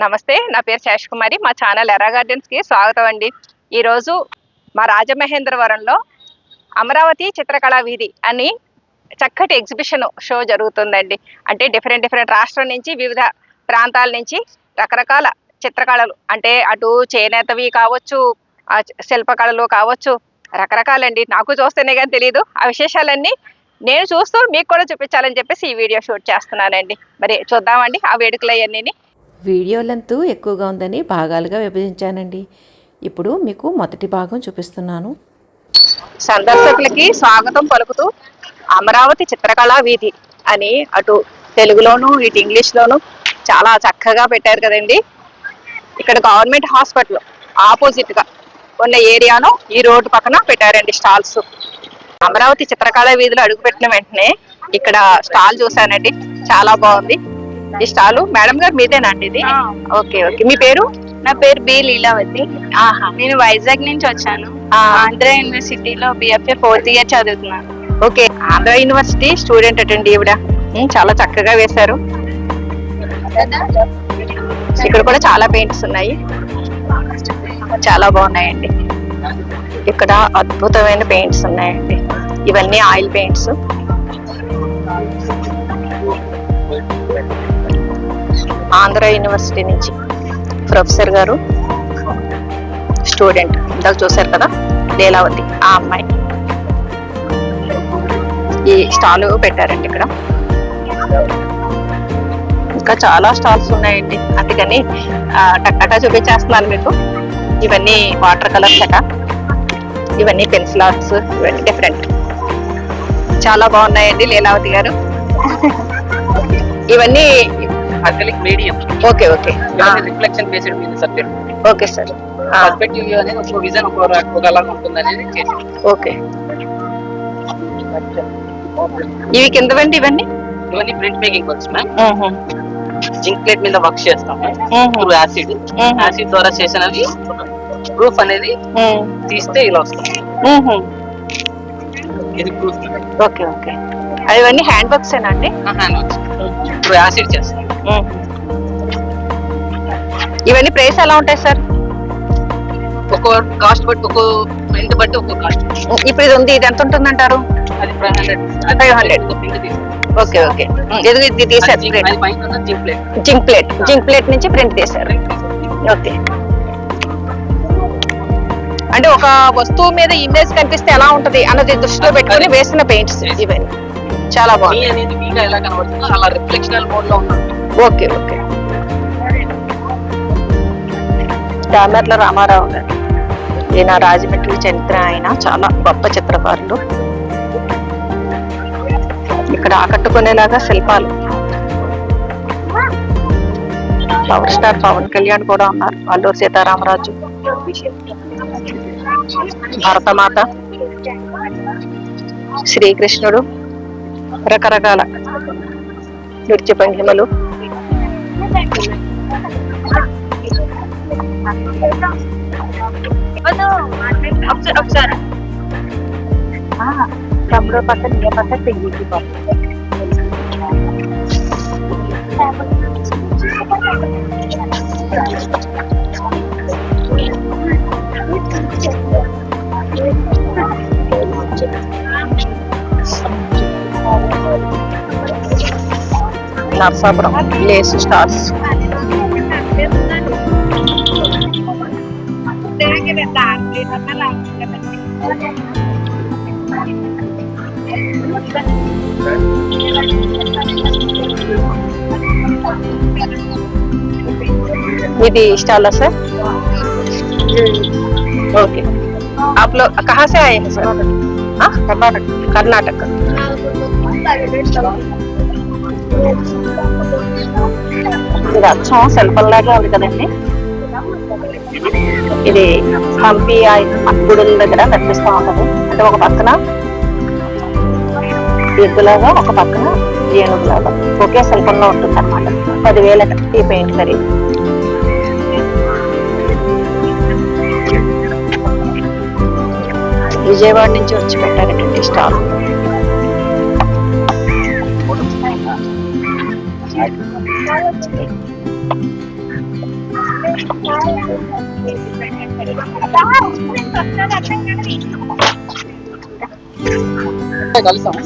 నమస్తే నా పేరు శేష్ కుమారి. మా ఛానల్ ఎర్ర గార్డెన్స్కి స్వాగతం అండి. ఈరోజు మా రాజమహేంద్రవరంలో అమరావతి చిత్రకళా వీధి అని చక్కటి ఎగ్జిబిషన్ షో జరుగుతుందండి. అంటే డిఫరెంట్ డిఫరెంట్ రాష్ట్రం నుంచి వివిధ ప్రాంతాల నుంచి రకరకాల చిత్రకళలు అంటే అటు చేనేతవి కావచ్చు శిల్పకళలు కావచ్చు రకరకాలండి. నాకు చూస్తేనే కానీ తెలియదు ఆ విశేషాలన్నీ నేను చూస్తూ మీకు కూడా చూపించాలని చెప్పేసి ఈ వీడియో షూట్ చేస్తున్నానండి. మరి చూద్దామండి ఆ వేడుకలు అవన్నీ వీడియో లెంత్ ఎక్కువగా ఉందని భాగాలుగా విభజించానండి. ఇప్పుడు మీకు మొదటి భాగం చూపిస్తున్నాను. సందర్శకులకి స్వాగతం పలుకుతూ అమరావతి చిత్రకళా వీధి అని అటు తెలుగులోను ఇటు ఇంగ్లీష్లోను చాలా చక్కగా పెట్టారు కదండి. ఇక్కడ గవర్నమెంట్ హాస్పిటల్ ఆపోజిట్గా ఉన్న ఏరియాను ఈ రోడ్డు పక్కన పెట్టారండి స్టాల్స్. అమరావతి చిత్రకళా వీధిలో అడుగుపెట్టిన వెంటనే ఇక్కడ స్టాల్ చూసానండి చాలా బాగుంది. ఈ స్టాల్? మేడం గారు మీదేనండి ఇది? ఆ. Okay okay. మీ పేరు? నా పేరు బి లీలావతి. ఆహా. నేను వైజాగ్ నుంచి వచ్చాను. ఆంధ్ర యూనివర్సిటీలో బిఎఫ్ఏ ఫోర్త్ ఇయర్ చదువుతున్నాను. ఓకే. ఆంధ్ర యూనివర్సిటీ స్టూడెంట్ అటండి ఈవిడ. ఉమ్, చాలా చక్కగా వేశారు. ఇక్కడ కూడా చాలా పెయింట్స్ ఉన్నాయి. చాలా బాగున్నాయండి. ఇక్కడ అద్భుతమైన పెయింట్స్ ఉన్నాయండి. ఇవన్నీ ఆయిల్ పెయింట్స్. ఆంధ్ర యూనివర్సిటీ నుంచి ప్రొఫెసర్ గారు స్టూడెంట్. ఇందాక చూశారు కదా లీలావతి ఆ అమ్మాయి. ఈ స్టాల్ పెట్టారండి ఇక్కడ. ఇంకా చాలా స్టాల్స్ ఉన్నాయండి. అందుకని టక్కటా చూపించేస్తున్నాను మీకు. ఇవన్నీ వాటర్ కలర్స్ అట. ఇవన్నీ పెన్సిల్ ఆర్ట్స్ ఇవన్నీ డిఫరెంట్ చాలా బాగున్నాయండి లీలావతి గారు. ఇవన్నీ acrylic medium okay okay reflection based మీద సబ్జెక్ట్ ఓకే సార్ పర్స్పెక్టివ్ అనేది ఒక విజన్ ఒక ఒకలాగా ఉంటుంది అనేది చేసి ఓకే ఇవి కిందవండి ఇవన్నీ? ఇవన్నీ print making works ma'am. Zinc plate మీద వర్క్ చేస్తాము మ్హూ. Through acid. యాసిడ్ ద్వారా చేసినవి ప్రూఫ్ అనేది. తీస్తే ఇలా వస్తుంది. ఇది ప్రూఫ్ ఓకే ఓకే అవన్నీ హ్యాండ్ వర్క్స్ ఏనండి హ్యాండ్ వర్క్స్ త్రూ యాసిడ్ చేస్తాం. ఇవన్నీ ప్రైస్ ఎలా ఉంటాయి సార్? ఒక్కో కాస్ట్ బట్టి ఒక్కో ప్రింట్ బట్టి ఒక్కో కాస్ట్ ఇప్పుడు ఇది ఉంది ఇది ఎంత ఉంటుందంటారు? అది ఫైవ్ హండ్రెడ్. 500. ప్రింట్ తీస్తాం ఓకే ఓకే. ఎదుగు ఇది తీసారు zinc- plate. Zinc plate. Zinc plate నుంచి ప్రింట్ తీసారు. ఓకే. అంటే ఒక వస్తువు మీద ఇమేజ్ కనిపిస్తే ఎలా ఉంటది అన్నది దృష్టిలో పెట్టుకొని వేసిన పెయింట్స్ ఇవన్నీ. చాలా బాగుంది. అనేది ఎలా కనబడుతుందో అలా రిఫ్లెక్షనల్ మోడ్లో ఉంటుంది ఓకే ఓకే. దామర్ల రామారావు గారు. ఈయన రాజమండ్రి చరిత్ర ఆయన చాలా గొప్ప చిత్రకారులు ఇక్కడ ఆకట్టుకునేలాగా శిల్పాలు. పవర్ స్టార్ పవన్ కళ్యాణ్ కూడా ఉన్నారు అల్లూరు సీతారామరాజు. భరతమాత. శ్రీకృష్ణుడు. రకరకాల నృత్య భంగిమలు betul, tuh? Obser. Ah, kamu dia pakai tinggi juga. na sobrang bilis. Tapos, ఇది स्टॉल है सर ओके आप लोग कहाँ से आए हैं सर? हाँ? कर्नाटक। कर्नाटक। ఇది అచ్చం శిల్పంలాగా ఉంది కదండి ఇది హంపి గుడి దగ్గర కనిపిస్తూ ఉంటది. అంటే ఒక పక్కన ఎద్దులాగా ఒక పక్కన ఏనుగులాగా. ఒకే శిల్పంలో ఉంటుంది అనమాట పదివేల ఈ పెయింట్ ఖరీదు విజయవాడ నుంచి వచ్చి పెట్టారండి స్టాల్.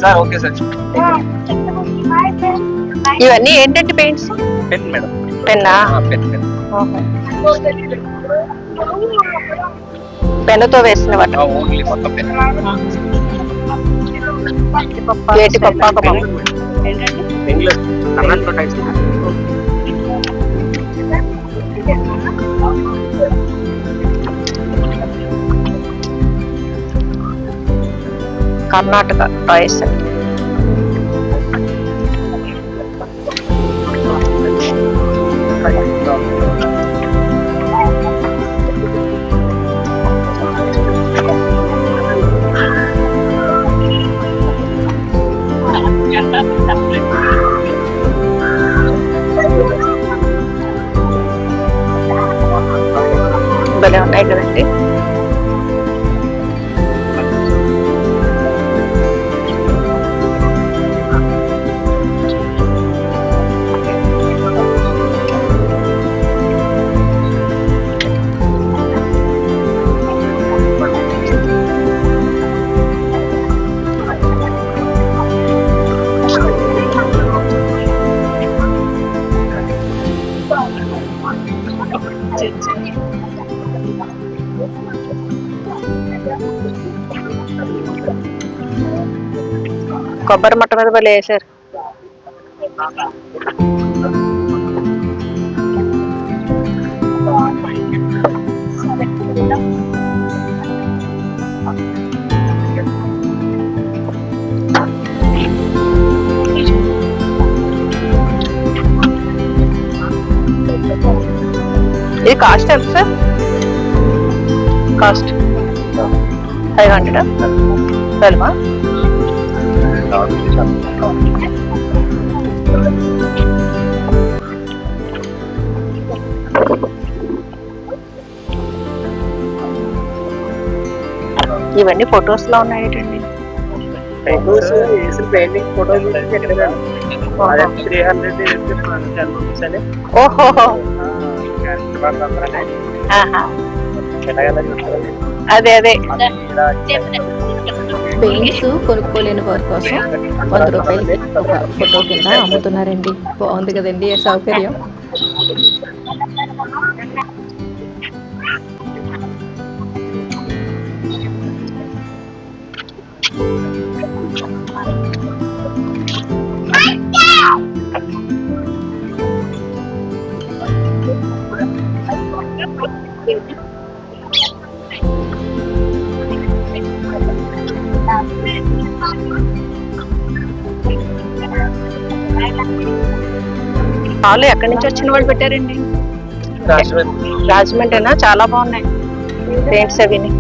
సార్ ఓకే సార్ ఇవన్నీ ఏంటంటే paints? Pen madam. Penna? Pen pen పెన్నుతో వేసిన వాటి ఓన్లీ మొత్తం పెన్. ఏటి పప్పాకం ఇంగ్లీష్ కన్నడలో టైప్స్ కర్ణాటక టాయ్స్ భలే ఉన్నాయి కొబ్బరి మట్ట మీద భలే వేసారు ఇది కాస్ట్ ఎంత సార్? Cost five hundred? ట్వెల్వా ఇవన్నీ ఫొటోస్లో ఉన్నాయి ఏంటండి పెయింటింగ్ ఫోటోలు త్రీ హండ్రెడ్ టెన్ రూపీస్ అని ఓహో. ఆహా. అదే అదే. పెయింట్స్ కొనుక్కోలేని వారి కోసం వంద రూపాయలకి ఒక ఫోటో కింద అమ్ముతున్నారండి. బాగుంది కదండి ఆ సౌకర్యం. వాళ్ళు ఎక్కడి నుంచి వచ్చిన వాళ్ళు పెట్టారండి? రాజమండ్రినా? చాలా బాగున్నాయి. పెయింట్స్ అవిని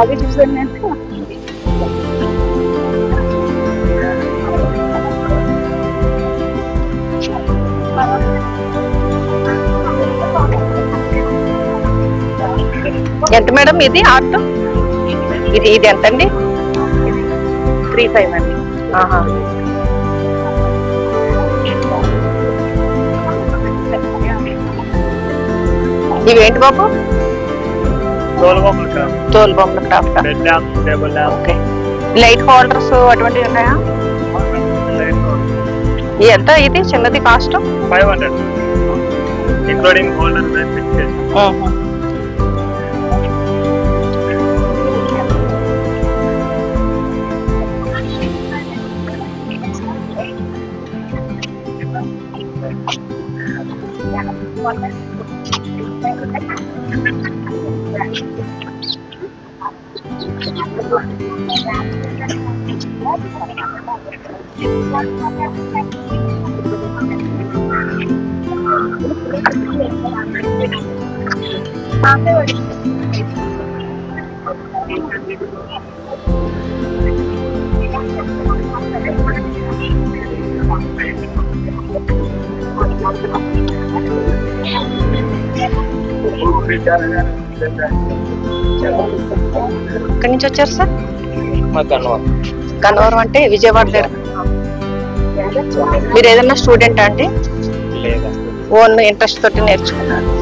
అది చూసాను నేను. ఎంత మేడం ఇది ఆర్ట్? ఇది ఇది ఎంత అండి త్రీ ఫైవ్ అండి. ఇవేంటి బాబు? తోలు బొమ్మల క్రాఫ్ట్ ఓకే. లైట్ హోల్డర్స్ అటువంటివి ఉన్నాయా? ఎంత ఇది? చిన్నది cost five hundred including gold and ఎక్కడి నుంచి వచ్చారు సార్? గన్నవరం. అంటే విజయవాడ దగ్గర. మీరు ఏదైనా స్టూడెంట్ లేదా? ఓన్ ఇంట్రెస్ట్ తోటి నేర్చుకున్నారు.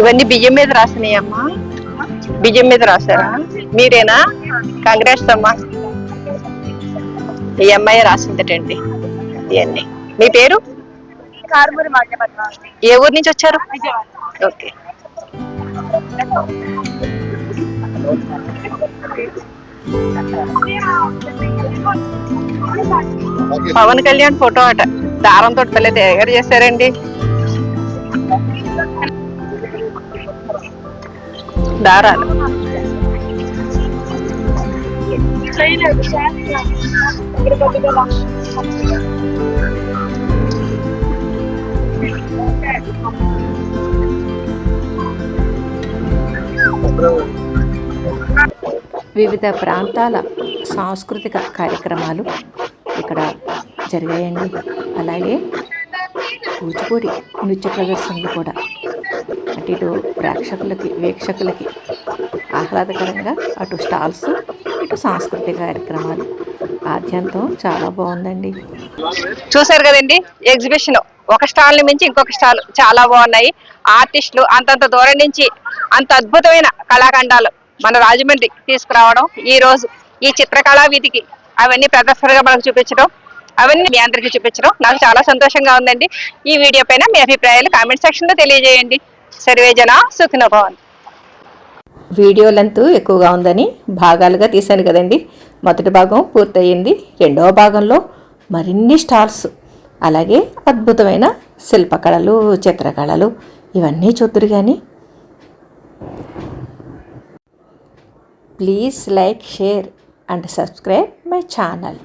ఇవన్నీ బియ్యం మీద రాసినాయమ్మా. బియ్యం మీద రాసారా మీరేనా? కంగ్రాట్స్ అమ్మా. ఈ అమ్మాయి రాసిందటండి ఇవన్నీ. మీ పేరు? ఏ ఊరు నుంచి వచ్చారు? ఓకే. పవన్ కళ్యాణ్ ఫోటో అట. దారంతో పిల్ల తయారు చేశారండి. దారాలు. వివిధ ప్రాంతాల సాంస్కృతిక కార్యక్రమాలు ఇక్కడ జరిగాయండి. అలాగే కూచిపూడి నృత్య ప్రదర్శనలు కూడా ఇటు ప్రేక్షకులకి వీక్షకులకి ఆహ్లాదకరంగా అటు స్టాల్స్ ఇటు సాంస్కృతిక కార్యక్రమాలు. ఆద్యంతం చాలా బాగుందండి. చూసారు కదండి ఎగ్జిబిషన్ ఒక స్టాల్ని మించి ఇంకొక స్టాల్ చాలా బాగున్నాయి. ఆర్టిస్టులు అంతంత దూరం నుంచి అంత అద్భుతమైన కళాఖండాలు మన రాజమండ్రి తీసుకురావడం ఈ రోజు ఈ చిత్రకళా వీధికి అవన్నీ ప్రదర్శనగా మనకు చూపించడం అవన్నీ మీ అందరికీ చూపించడం నాకు చాలా సంతోషంగా ఉందండి. ఈ వీడియో పైన మీ అభిప్రాయాలు కామెంట్ సెక్షన్లో తెలియజేయండి. సర్వేజన సుఖిన భవన్ వీడియో లెంత్ ఎక్కువగా ఉందని భాగాలుగా తీశాను కదండి. మొదటి భాగం పూర్తయింది. రెండవ భాగంలో మరిన్ని స్టార్స్ అలాగే అద్భుతమైన శిల్పకళలు చిత్రకళలు ఇవన్నీ చూద్దరు కానీ please like share and subscribe my channel.